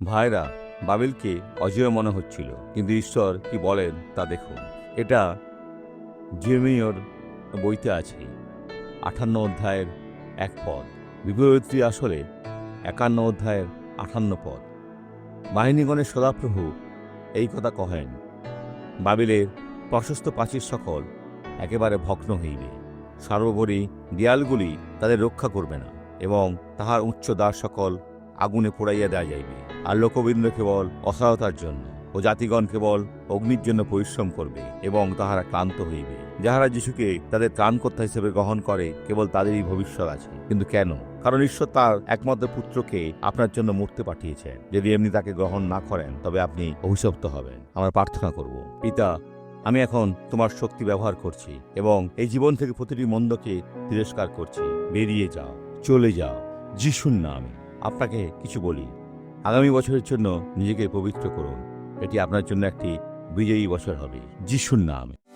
ভাইরা, বাবিলকে অজেয় মনে হচ্ছিল, কিন্তু ঈশ্বর কি বলেন তা দেখুন। এটা জিমিওর বইতে আছে, আঠান্ন অধ্যায়ের এক পদ। বিবৃতি আসলে একান্ন অধ্যায়ের আঠান্ন পদ। বাহিনীগণের সদাপ্রভু এই কথা কহেন, বাবিলের প্রশস্ত প্রাচীর সকল একেবারে ভগ্ন হইবে। সর্বোপরি দেয়ালগুলি তাদের রক্ষা করবে না, এবং তাহার উচ্চ দ্বার সকল আগুনে পোড়াইয়া দেওয়া যাইবে। আর লোকবৃন্দ কেবল অসহায়তার জন্য। ও জাতিগণ কেবল অগ্নির জন্য পরিশ্রম করবে এবং তাহারা ক্লান্ত হইবে। যাহারা যিশুকে তাদের ত্রাণকর্তা হিসেবে গ্রহণ করে, কেবল তাদেরই ভবিষ্যৎ আছে। কিন্তু কেন? কারণ ঈশ্বর তার একমাত্র পুত্রকে আপনার জন্য মরতে পাঠিয়েছেন। যদি এমনি তাকে গ্রহণ না করেন, তবে আপনি অভিশপ্ত হবেন। আমরা প্রার্থনা করব। পিতা, আমি এখন তোমার শক্তি ব্যবহার করছি এবং এই জীবন থেকে প্রতিটি মন্দকে তিরস্কার করছি। বেরিয়ে যাও, চলে যাও, যিশুর নামে। আপনাকে কিছু বলি। আগামী বছরের জন্য নিজেকে পবিত্র করুন। এটি আপনার জন্য একটি বিজয়ী বছর হবে। যিশুর নামে।